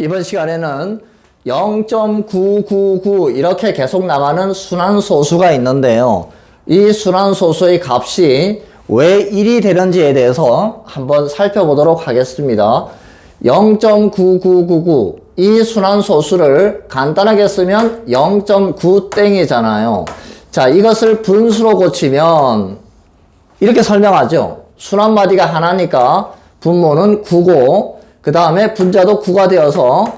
이번 시간에는 0.999 이렇게 계속 나가는 순환소수가 있는데요. 이 순환소수의 값이 왜 1이 되는지에 대해서 한번 살펴보도록 하겠습니다. 0.9999 이 순환소수를 간단하게 쓰면 0.9땡이잖아요. 자, 이것을 분수로 고치면 이렇게 설명하죠. 순환마디가 하나니까 분모는 9고 그 다음에 분자도 9가 되어서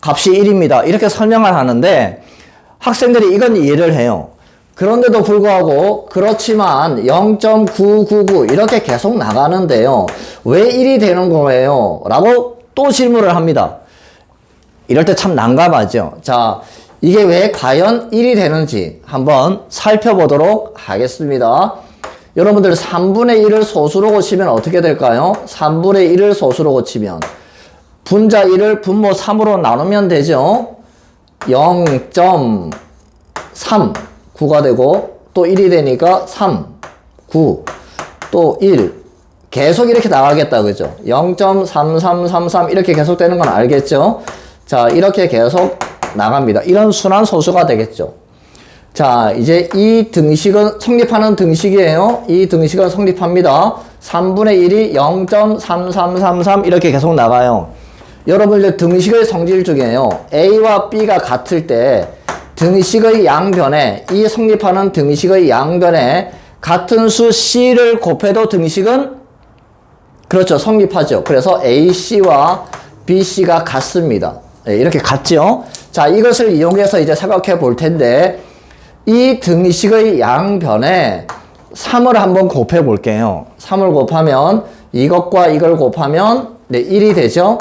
값이 1입니다. 이렇게 설명을 하는데 학생들이 이건 이해를 해요. 그런데도 불구하고 그렇지만 0.999 이렇게 계속 나가는데요. 왜 1이 되는 거예요? 라고 또 질문을 합니다. 이럴 때 참 난감하죠. 자, 이게 왜 과연 1이 되는지 한번 살펴보도록 하겠습니다. 여러분들 3분의 1을 소수로 고치면 어떻게 될까요? 3분의 1을 소수로 고치면 분자 1을 분모 3으로 나누면 되죠. 0.3 9가 되고 또 1이 되니까 3 9 또 1 계속 이렇게 나가겠다 그죠? 0.3333 이렇게 계속 되는 건 알겠죠? 자 이렇게 계속 나갑니다. 이런 순환 소수가 되겠죠. 자, 이제 이 등식은 성립하는 등식이에요. 이 등식은 성립합니다. 3분의 1이 0.3333 이렇게 계속 나가요. 여러분 이제 등식의 성질 중에요. A와 B가 같을 때 등식의 양변에 이 성립하는 등식의 양변에 같은 수 C를 곱해도 등식은 그렇죠. 성립하죠. 그래서 AC와 BC가 같습니다. 네, 이렇게 같죠. 자, 이것을 이용해서 이제 생각해 볼 텐데 이 등식의 양변에 3을 한번 곱해 볼게요. 3을 곱하면 이것과 이걸 곱하면 네, 1이 되죠.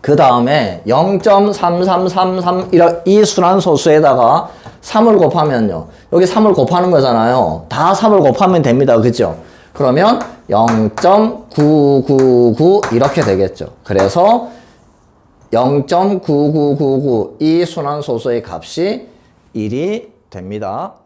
그 다음에 0.3333 이 순환소수에다가 3을 곱하면요. 여기 3을 곱하는 거잖아요. 다 3을 곱하면 됩니다. 그죠? 그러면 0.999 이렇게 되겠죠. 그래서 0.9999 이 순환소수의 값이 1이 됩니다.